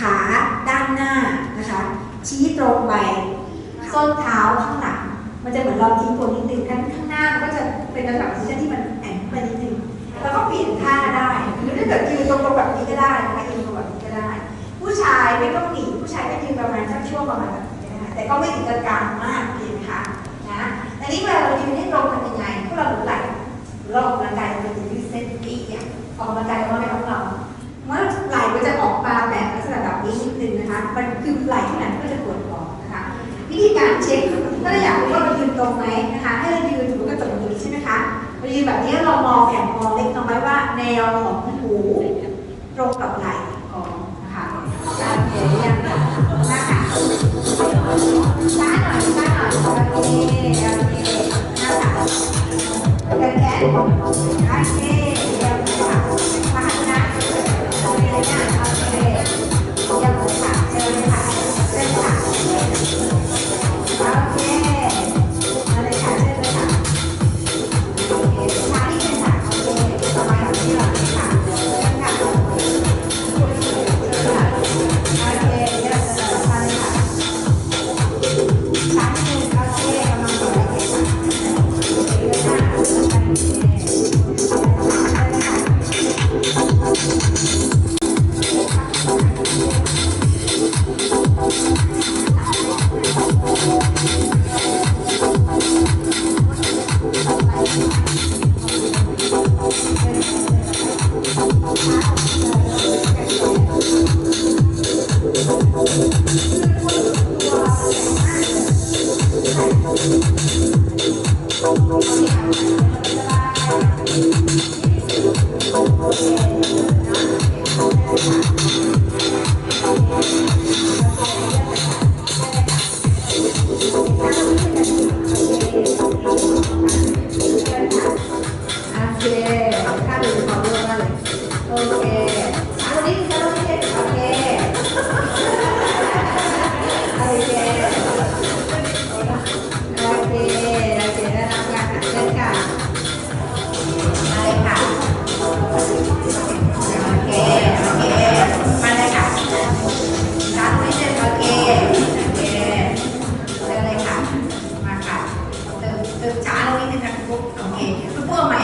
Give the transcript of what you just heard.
ขาด้านหน้านะคะ ชี้ตรงไปส้นเท้าข้างหลัง มันจะเหมือนเราทิ้งตัวนิดนึงข้างข้างหน้ามันก็จะเป็นระดับที่ที่มันแอนไปนิดนึงแล้วก็เปลี่ยนท่าได้หรือถ้าเกิดยืนตรงๆแบบนี้ก็ได้นะคะยืนตรงแบบนี้ก็ได้ ผู้ชายไม่ต้องหนีผู้ชายก็ยืนประมาณสักช่วงประมาณแบบนี้ก็ได้แต่ก็ไม่ถึงกับกลางมากเพียงค่ะนะแต่นี้เวลาเรายืนให้ตรงกันยังไงพวกเราหนุนไหล่เราออกกำลังกายเราจะยืดเส้นปีกออกกำลังกายเราไม่ต้องเรา นี้นิดนึงนะคะ มันคือไหล่ที่ไหนก็จะปวดคอนะคะวิธีการเช็คถ้าเราอยากรู้ว่าเรายืนตรงไหมนะคะ ให้เรายืนถือกระจกตรงนี้ใช่ไหมคะเรายืนแบบนี้เรามองแอบมองเล็กน้อยว่า แนวของหูตรงกับไหล่ของนะคะการเห็นยังหน้าค่ะช้าหน่อยช้าหน่อยโอเคโอเคหน้าค่ะแขนแขนโอเค Thank you. ไม่เสร็จโอเคโอเคเติมเลยค่ะ มาค่ะติมเติมช้าลงนิดนึงะคุณปุ๊กโอเคคุณปุ๊กใหม่